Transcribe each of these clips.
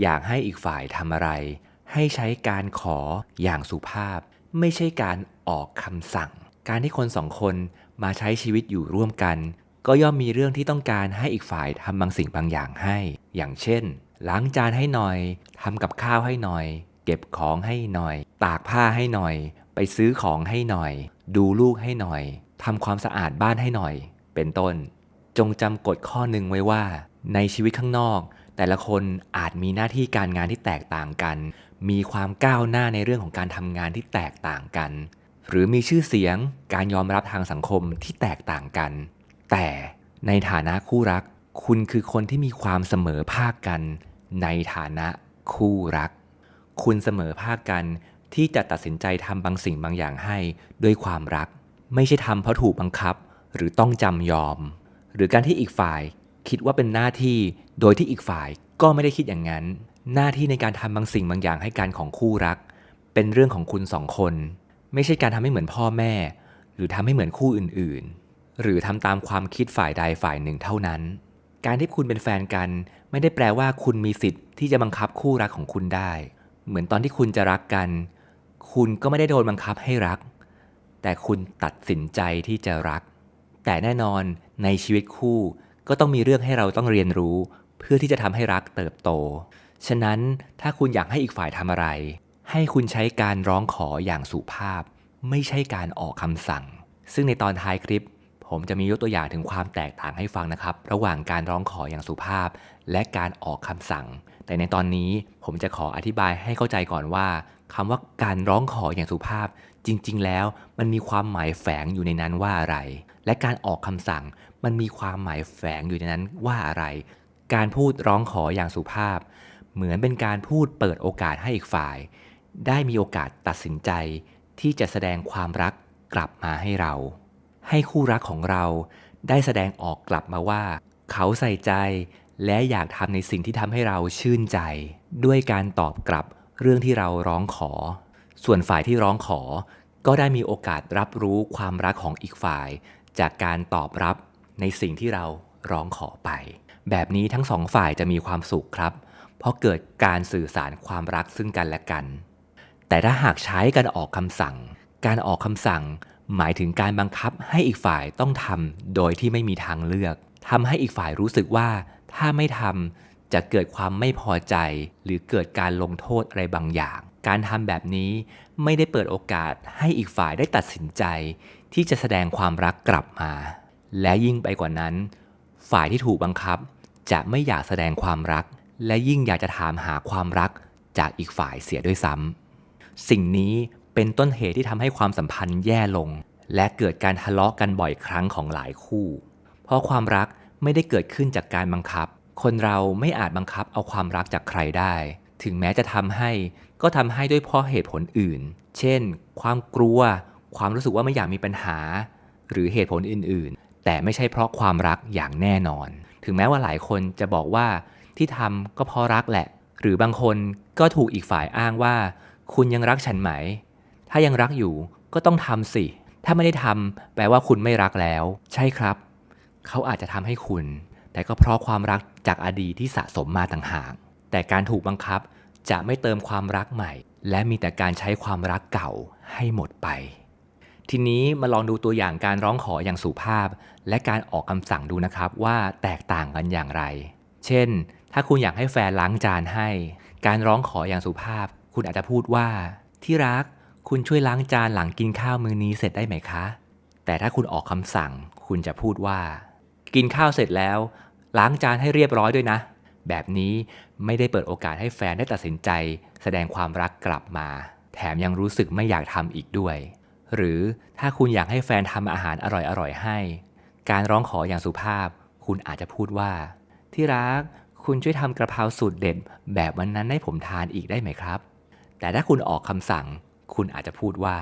อยากให้อีกฝ่ายทำอะไร ให้ใช้การขออย่างสุภาพ ไม่ใช่การออกคำสั่ง การที่คนสองคนมาใช้ชีวิตอยู่ร่วมกัน ก็ย่อมมีเรื่องที่ต้องการให้อีกฝ่ายทำบางสิ่งบางอย่างให้ อย่างเช่น ล้างจานให้หน่อยทำกับข้าวให้หน่อย เก็บของให้หน่อย ตากผ้าให้หน่อย ไปซื้อของให้หน่อย ดูลูกให้หน่อยทำความสะอาดบ้านให้หน่อย เป็นต้น จงจำกฎข้อหนึ่งไว้ว่า ในชีวิตข้างนอก แต่ละคนอาจมีหน้าที่การงานที่แตกต่างกัน มีความก้าวหน้าในเรื่องของการทำงานที่แตกต่างกัน หรือมีชื่อเสียงการยอมรับทางสังคมที่แตกต่างกัน แต่ในฐานะคู่รัก คุณคือคนที่มีความเสมอภาคกัน ในฐานะคู่รัก คุณเสมอภาคกันที่จะตัดสินใจทำบางสิ่งบางอย่างให้ด้วยความรัก ไม่ใช่ทำเพราะถูกบังคับ หรือต้องจำยอม หรือการที่อีกฝ่ายคิดว่าเป็นหน้าที่ โดยที่อีกฝ่ายก็ไม่ได้คิดอย่างนั้น หน้าที่ในการทำบางสิ่งบางอย่างให้การของคู่รัก เป็นเรื่องของคุณสองคน ไม่ใช่การทำให้เหมือนพ่อแม่ หรือทำให้เหมือนคู่อื่นๆ หรือทำตามความคิดฝ่ายใดฝ่ายหนึ่งเท่านั้น การที่คุณเป็นแฟนกัน ไม่ได้แปลว่าคุณมีสิทธิ์ที่จะบังคับคู่รักของคุณได้ เหมือนตอนที่คุณจะรักกัน คุณก็ไม่ได้โดนบังคับให้รัก แต่คุณตัดสินใจที่จะรัก แต่แน่นอนในชีวิตคู่ก็ต้องมีเรื่องให้เราต้องเรียนรู้ เพื่อที่จะทำให้รักเติบโต ฉะนั้นถ้าคุณอยากให้อีกฝ่ายทำอะไร ให้คุณใช้การร้องขออย่างสุภาพ ไม่ใช่การออกคำสั่ง ซึ่งในตอนท้ายคลิป ผมจะมียกตัวอย่างถึงความแตกต่างให้ฟังนะครับ ระหว่างการร้องขออย่างสุภาพ และการออกคำสั่ง แต่ในตอนนี้ผมจะขออธิบายให้เข้าใจก่อนว่าคำว่าการร้องขออย่างสุภาพ จริง ๆ แล้วมันมีความหมายแฝงอยู่ในนั้นว่าอะไร และการออกคำสั่งมันมีความหมายแฝงอยู่ในนั้นว่าอะไร การพูดร้องขออย่างสุภาพ เหมือนเป็นการพูดเปิดโอกาสให้อีกฝ่าย ได้มีโอกาสตัดสินใจ ที่จะแสดงความรักกลับมาให้เรา ให้คู่รักของเรา ได้แสดงออกกลับมาว่า เขาใส่ใจ และอยากทำในสิ่งที่ทำให้เราชื่นใจ ด้วยการตอบกลับเรื่องที่เราร้องขอ ส่วนฝ่ายที่ร้องขอ ก็ได้มีโอกาสรับรู้ความรักของอีกฝ่าย จากการตอบรับในสิ่งที่เรา ร้องขอไป แบบนี้ทั้งสองฝ่ายจะมีความสุขครับ เพราะเกิดการสื่อสารความรักซึ่งกันและกัน แต่ถ้าหากใช้การออกคำสั่ง การออกคำสั่ง หมายถึงการบังคับให้อีกฝ่ายต้องทำโดยที่ไม่มีทางเลือกทำให้อีกฝ่ายรู้สึกว่า ถ้าไม่ทำจะเกิดความไม่พอใจ หรือเกิดการลงโทษอะไรบางอย่าง การทำแบบนี้ไม่ได้เปิดโอกาสให้อีกฝ่ายได้ตัดสินใจ ที่จะแสดงความรักกลับมา และยิ่งไปกว่านั้น ฝ่ายที่ถูกบังคับ จะไม่อยากแสดงความรัก และยิ่งอยากจะถามหาความรักจากอีกฝ่ายเสียด้วยซ้ำสิ่งนี้เป็นต้นเหตุที่ทำให้ความสัมพันธ์แย่ลง และเกิดการทะเลาะกันบ่อยครั้งของหลายคู่ เพราะความรักไม่ได้เกิดขึ้นจากการบังคับ คนเราไม่อาจบังคับเอาความรักจากใครได้ ถึงแม้จะทำให้ ก็ทำให้ด้วยเพราะเหตุผลอื่น เช่น ความกลัว ความรู้สึกว่าไม่อยากมีปัญหา หรือเหตุผลอื่น แต่ไม่ใช่เพราะความรักอย่างแน่นอน ถึงแม้ว่าหลายคนจะบอกว่าที่ทำก็เพราะรักแหละ หรือบางคนก็ถูกอีกฝ่ายอ้างว่า คุณยังรักฉันไหม ถ้ายังรักอยู่ก็ต้องทำสิ ถ้าไม่ได้ทำแปลว่าคุณไม่รักแล้ว ใช่ครับ เขาอาจจะทำให้คุณ แต่ก็เพราะความรักจากอดีตที่สะสมมาต่างหาก แต่การถูกบังคับจะไม่เติมความรักใหม่ และมีแต่การใช้ความรักเก่าให้หมดไป ทีนี้มาลองดูตัวอย่างการร้องขออย่างสุภาพ และการออกคำสั่งดูนะครับว่าแตกต่างกันอย่างไร เช่น ถ้าคุณอยากให้แฟนล้างจานให้ การร้องขออย่างสุภาพ คุณอาจจะพูดว่า ที่รัก คุณช่วยล้างจานหลังกินข้าวมื้อนี้เสร็จได้ไหมคะ แต่ถ้าคุณออกคำสั่ง คุณจะพูดว่า กินข้าวเสร็จแล้ว ล้างจานให้เรียบร้อยด้วยนะ แบบนี้ไม่ได้เปิดโอกาสให้แฟนได้ตัดสินใจ แสดงความรักกลับมา แถมยังรู้สึกไม่อยากทำอีกด้วย หรือถ้าคุณอยากให้แฟนทำอาหารอร่อยๆให้ การร้องขออย่างสุภาพ คุณอาจจะพูดว่า ที่รัก คุณช่วยทำกระเพราสูตรเด็ดแบบวันนั้นให้ผมทานอีกได้ไหมครับ แต่ถ้าคุณออกคำสั่ง คุณอาจจะพูดว่า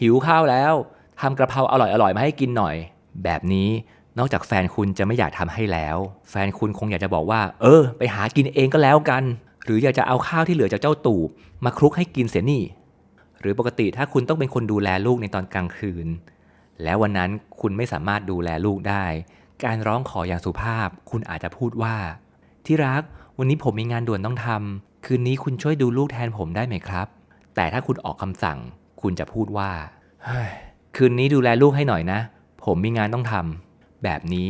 หิวข้าวแล้วทำกระเพราอร่อยๆมาให้กินหน่อย แบบนี้นอกจากแฟนคุณจะไม่อยากทำให้แล้ว แฟนคุณคงอยากจะบอกว่า เออ ไปหากินเองก็แล้วกัน หรืออยากจะเอาข้าวที่เหลือจากเจ้าตูบมาคลุกให้กินเสียนี่ หรือปกติถ้าคุณต้องเป็นคนดูแลลูกในตอนกลางคืน แล้ววันนั้นคุณไม่สามารถดูแลลูกได้ การร้องขออย่างสุภาพ คุณอาจจะพูดว่า ที่รัก วันนี้ผมมีงานด่วนต้องทำคืนนี้คุณช่วยดูลูกแทนผมได้ไหมครับ แต่ถ้าคุณออกคำสั่ง คุณจะพูดว่าคืนนี้ดูแลลูกให้หน่อยนะ ผมมีงานต้องทำแบบนี้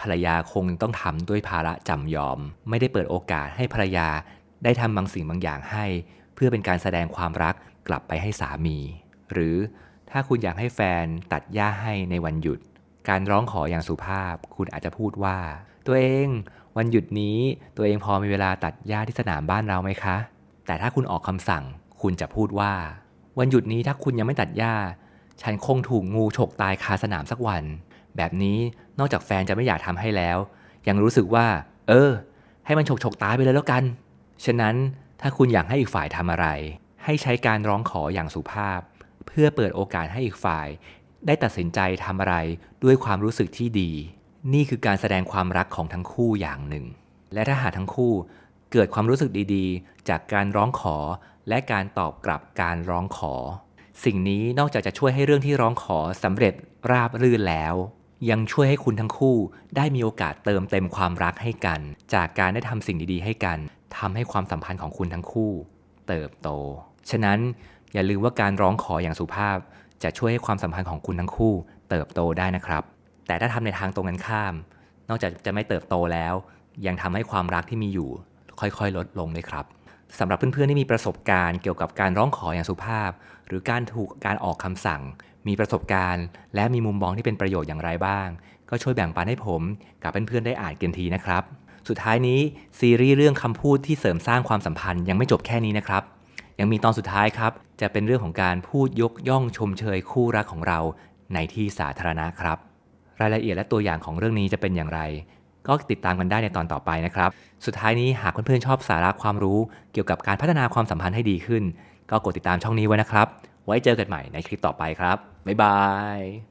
ภรรยาคงต้องทำด้วยภาระจำยอม ไม่ได้เปิดโอกาสให้ภรรยาได้ทำบางสิ่งบางอย่างให้ เพื่อเป็นการแสดงความรัก กลับไปให้สามี หรือถ้าคุณอยากให้แฟนตัดหญ้าให้ในวันหยุด การร้องขออย่างสุภาพ คุณอาจจะพูดว่า ตัวเองวันหยุดนี้ตัวเองพอมีเวลาตัดหญ้าที่สนามบ้านเราไหมคะ แต่ถ้าคุณออกคำสั่ง คุณจะพูดว่า วันหยุดนี้ถ้าคุณยังไม่ตัดหญ้า ฉันคงถูกงูฉกตายคาสนามสักวัน แบบนี้นอกจากแฟนจะไม่อยากทำให้แล้ว ยังรู้สึกว่า เออ ให้มันฉกฉกตายไปเลยแล้วกัน ฉะนั้นถ้าคุณอยากให้อีกฝ่ายทำอะไร ให้ใช้การร้องขออย่างสุภาพ เพื่อเปิดโอกาสให้อีกฝ่าย ได้ตัดสินใจทำอะไรด้วยความรู้สึกที่ดี นี่คือการแสดงความรักของทั้งคู่อย่างหนึ่ง และถ้าหากทั้งคู่เกิดความรู้สึกดีๆ จากการร้องขอ และการตอบกลับการร้องขอ สิ่งนี้นอกจากจะช่วยให้เรื่องที่ร้องขอสำเร็จราบรื่นแล้ว ยังช่วยให้คุณทั้งคู่ได้มีโอกาสเติมเต็มความรักให้กัน จากการได้ทำสิ่งดีๆ ให้กันทำให้ความสัมพันธ์ของคุณทั้งคู่ เติบโต ฉะนั้นอย่าลืมว่าการร้องขออย่างสุภาพ จะช่วยให้ความสัมพันธ์ของคุณทั้งคู่ เติบโตได้นะครับ แต่ถ้าทำในทางตรงกันข้าม นอกจากจะไม่เติบโตแล้ว ยังทำให้ความรักที่มีอยู่ ค่อยๆ ลดลงเลยครับสำหรับเพื่อนๆที่มีประสบการณ์เกี่ยวกับการร้องขออย่างสุภาพ หรือการถูกการออกคำสั่ง มีประสบการณ์ และมีมุมมองที่เป็นประโยชน์อย่างไรบ้าง ก็ช่วยแบ่งปันให้ผม กับเพื่อนๆได้อ่านกันทีนะครับ สุดท้ายนี้ซีรีส์เรื่องคำพูดที่เสริมสร้างความสัมพันธ์ยังไม่จบแค่นี้นะครับ ยังมีตอนสุดท้ายครับ จะเป็นเรื่องของการพูดยกย่องชมเชยคู่รักของเราในที่สาธารณะครับ รายละเอียดและตัวอย่างของเรื่องนี้จะเป็นอย่างไร ก็ติดตามกันได้ในตอนต่อไปนะครับ สุดท้ายนี้หากเพื่อนๆชอบสาระความรู้ เกี่ยวกับการพัฒนาความสัมพันธ์ให้ดีขึ้น ก็กดติดตามช่องนี้ไว้นะครับ ไว้เจอกันใหม่ในคลิปต่อไปครับบ๊ายบาย